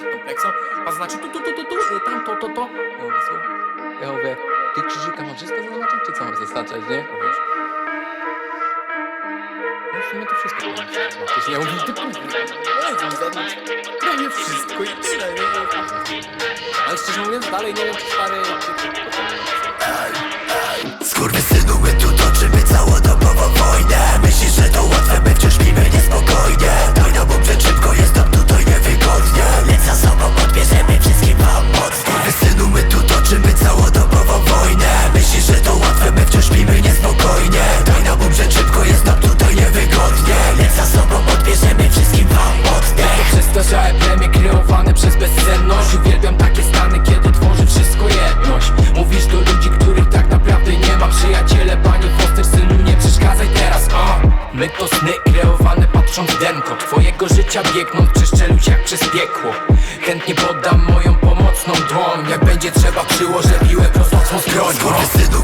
przed tą pleksą, a znaczy tu, tu, tu, tu, tu, y, tam, to, to, to. Ja mówię, co? Ja mówię, ty krzyżyka mam wszystko zaznaczyć, czy co mam zaznaczać, nie? A wiesz. No w sumie to wszystko mam zaznaczyć. Ja mówię, ty kurwa, weź mi zaznacz prawie wszystko i tyle, nie? Ale szczerze mówiąc, dalej nie wiem, czy stary, czy Skurwysynu, my tu toczymy całodobową życia biegnąc przez czeluść jak przez piekło. Chętnie poddam moją pomocną dłoń. Jak będzie trzeba przyłożę piłę prosto w swą skroń Skurwysynu,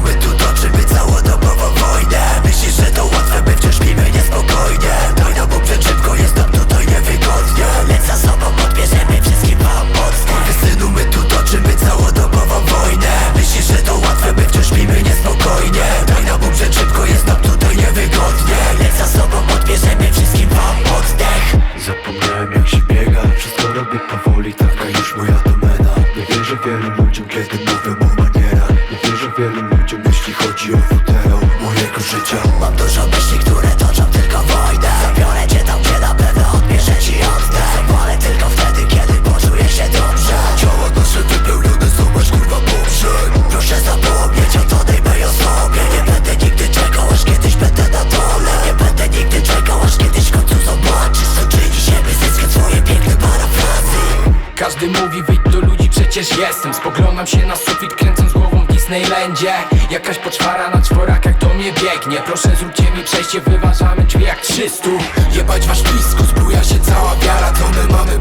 ludziom, kiedy mówią o manierach. Nie wierzę wielu ludziom, jeśli chodzi o futero mojego życia Każdy mówi wyjdź do ludzi, przecież jestem. Spoglądam się na sufit, kręcąc głową w Disneylandzie. Jakaś poczwara na czworakach do mnie biegnie. Proszę zróbcie mi przejście, wyważamy drzwi jak 300 Jebać wasz pisku, zbruja się cała wiara. To my mamy